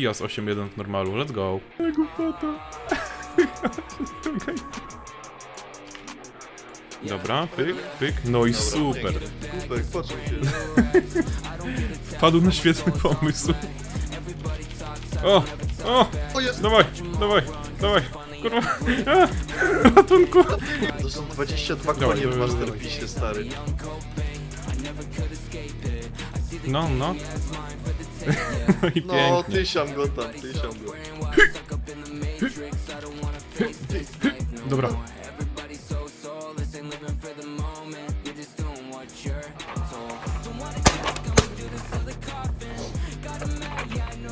z 8-1 w normalu, let's go. Jego foto. Dobra, pyk, pyk, no i super. Się. Wpadł na świetny pomysł. O, o, O jest! dawaj, dawaj, dawaj, kurwa, a, ratunku. To są 22 Dawaj, konie w dawaj, dawaj. Masterpiece, stary. No, no. No i No, pięknie. tysiam go tam, tysiam go. Dobra.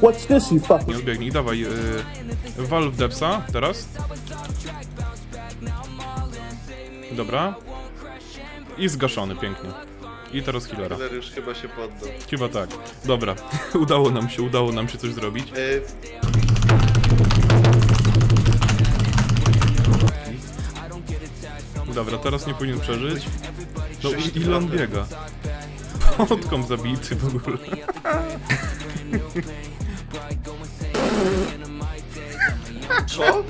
What's this, you fucking? Nie odbiegnij, dawaj. Yy, wal w depsa teraz. Dobra. I zgaszony, pięknie. I teraz healera. Killer już chyba się poddał. Chyba tak. Dobra. udało nam się, udało nam się coś zrobić. E, Dobra, teraz nie powinien przeżyć. No i ile on biega? Podkom zabity w ogóle. co?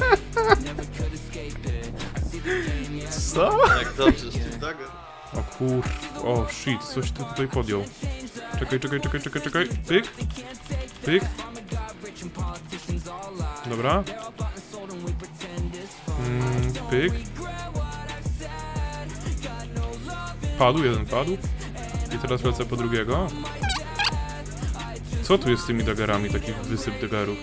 Co? Jak dobrze, Steve Dagger. O kur... O shit, coś ty tutaj podjął. Czekaj, czekaj, czekaj, czekaj, czekaj. Pyk. Pyk. Dobra. Mm, pyk. Padł, jeden padł. I teraz lecę po drugiego. Co tu jest z tymi dagerami, taki wysyp dagerów?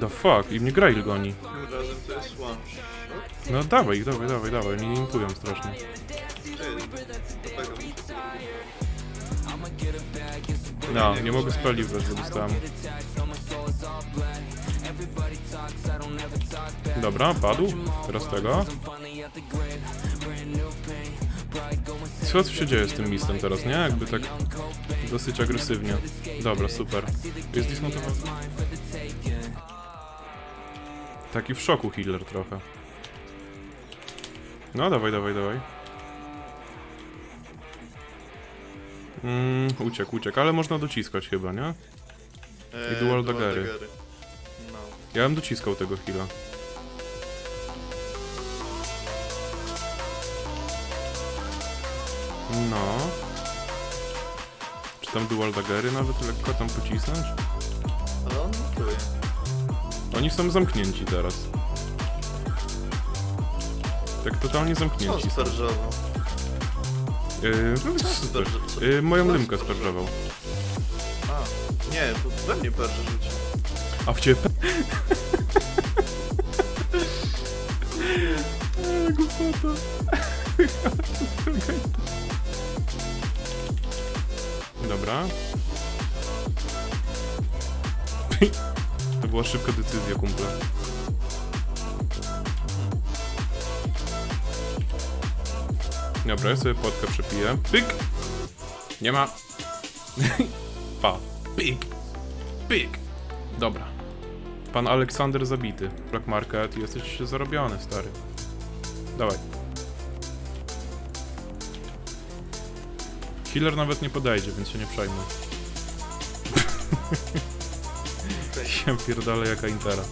The fuck? I mnie Grail goni. Tym razem to jest one shot. No dawaj, dawaj, dawaj, dawaj, mnie impują strasznie. No, nie mogę spalić bo dostałem. Dobra, padł. Teraz tego. Co się dzieje z tym mistem teraz, nie? Jakby tak dosyć agresywnie. Dobra, super. Jest dismontowany. Taki w szoku healer trochę. No, dawaj, dawaj, dawaj. Mm, uciekł, uciekł, ale można dociskać chyba, nie? E, I dual daggery. No. Ja bym dociskał tego heala. No. Czy tam dual daggery nawet lekko tam pocisnąć? Ale on. Oni są zamknięci teraz. Tak totalnie on zamknięci są. sperżował? Yy, no, Co on super. Co- Yy, moją co lymkę sperżował. A, nie, to we mnie perże rzucił. A w ciebie... Eee, głupota. Dobra. To była szybka decyzja, kumple. Dobra, ja sobie płatkę przepiję. Pyk! Nie ma. pa. Pyk. Pyk. Dobra. Pan Aleksander zabity. Black Market, jesteś zarobiony, stary. Dawaj. Killer nawet nie podejdzie, więc się nie przejmuj. Ja pierdolę jaka intera.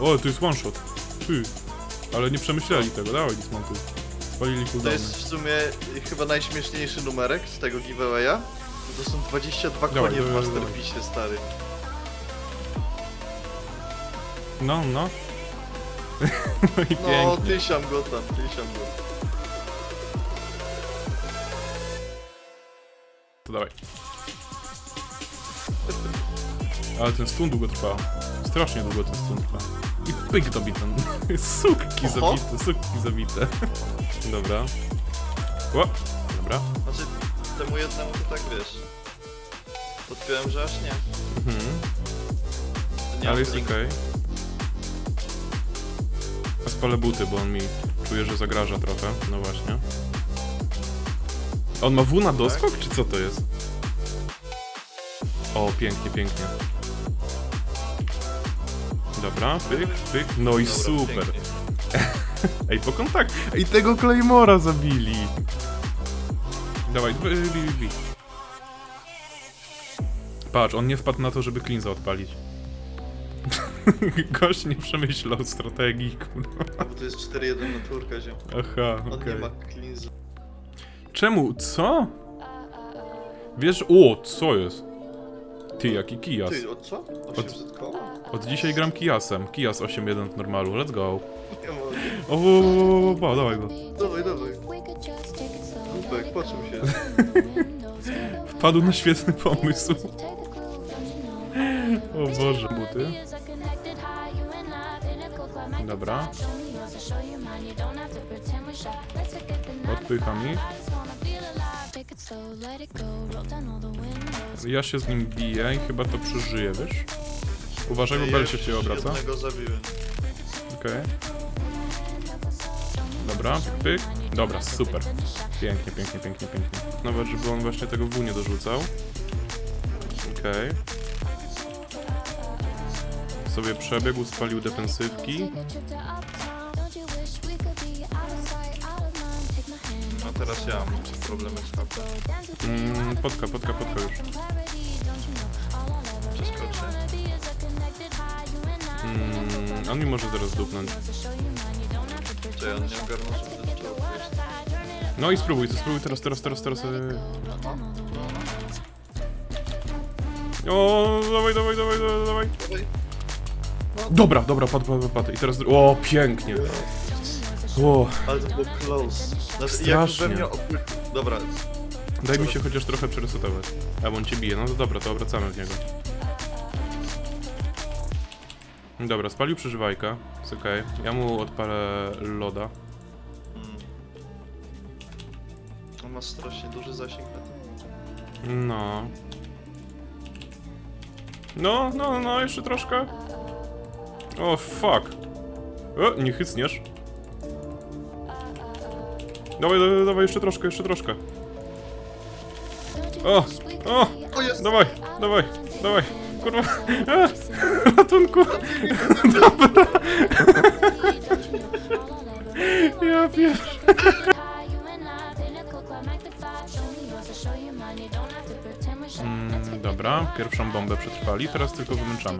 O, tu jest one shot. Ty. Ale nie przemyśleli tego, dawaj dismontuj. Spalili To jest w sumie chyba najśmieszniejszy numerek z tego giveawaya. To są 22 Dawaj, konie w dawaj, dawaj. Masterpiece, stary. No, no. no i No, pięknie. tysiam go tam, tysiam go. To dawaj. Ale ten stun długo trwa. Strasznie długo ten stun trwa. I pyk dobity. Sukki Oho. zabite, sukki zabite. Dobra. O, dobra. Znaczy, temu jednemu to tak wiesz. Podpiąłem, że aż nie. Mhm. Nie Ale jest okej. Ja spalę buty, bo on mi czuje, że zagraża trochę. No właśnie. On ma W na doskok, czy co to jest? O, pięknie, pięknie. Dobra, pyk, pyk. No i super. Ej, po kontakt. Ej, tego Claymora zabili. Dawaj, bij, bij, bij. Patrz, on nie wpadł na to, żeby Cleansa odpalić. Gość nie przemyślał strategii, kurwa. No bo to jest 4-1 na turka, ziom. Aha, On okej. nie ma cleansa. Czemu? Co? Wiesz, o, co jest? Ty, jaki kijas? Ty, od co? 800 koła? Od dzisiaj gram kijasem. Kijas 8.1 w normalu, let's go. Nie mogę. O, o, o, o, o, dawaj go. Dawaj, dawaj. Głupek, poczuł się. Wpadł na świetny pomysł. O Boże, buty. Dobra. Odpycham ich. Ja się z nim biję i chyba to przeżyję, wiesz? Uważaj, bo Bel się cię obraca. Jednego zabiłem. Okej. Dobra, pyk. Dobra, super. Pięknie, pięknie, pięknie, pięknie. Nawet, żeby on właśnie tego W nie dorzucał. Okej. Sobie przebiegł, spalił defensywki. Teraz ja mam problemy z HP. Mm, potka, potka, potka już. Przeskoczę. Mm, on mi może zaraz dupnąć. Ja on nie ogarnął, że ten czołg jest. No i spróbuj, to spróbuj teraz, teraz, teraz, teraz. e. O, dawaj, dawaj, dawaj, dawaj, dawaj. Dobra, dobra, padł, padł, padł. I teraz... O, pięknie. O, Ale to było close. Znaczy, Strasznie. jak we mnie opły... Dobra, daj mi się chociaż trochę przeresetować. A, bo on cię bije. No to dobra, to obracamy w niego. Dobra, spalił przeżywajka. Jest okej. Ja mu odpalę loda. Mm. On ma strasznie duży zasięg na tym. No. No, no, no, jeszcze troszkę. O, fuck. O, nie chycniesz. Dawaj, dawaj, dawaj, jeszcze troszkę, jeszcze troszkę. O, o, O jest! dawaj, dawaj, dawaj. Kurwa, a, ratunku. Dobra. Ja pier... Mm, dobra, pierwszą bombę przetrwali, teraz tylko wymęczamy.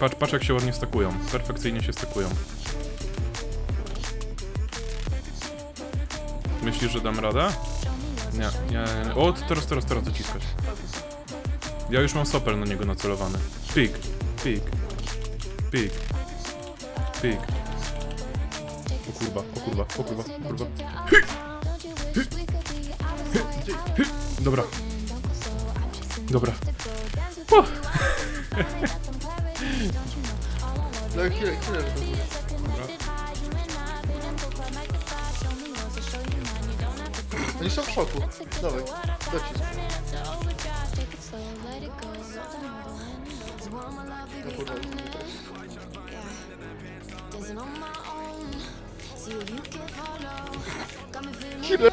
Patrz, patrz jak się ładnie stakują. Perfekcyjnie się stakują. Myślisz, że dam radę? Nie, nie, nie. O, teraz, teraz, teraz dociskać. Ja już mam sopel na niego nacelowany. Pik, pik, pik, pik. O kurwa, o kurwa, o kurwa, o kurwa. Dobra. Dobra. O, No dobra. Oni są w szoku. Dawaj, docisk. No.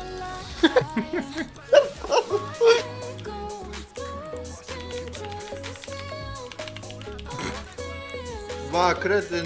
Dwa, kretyn.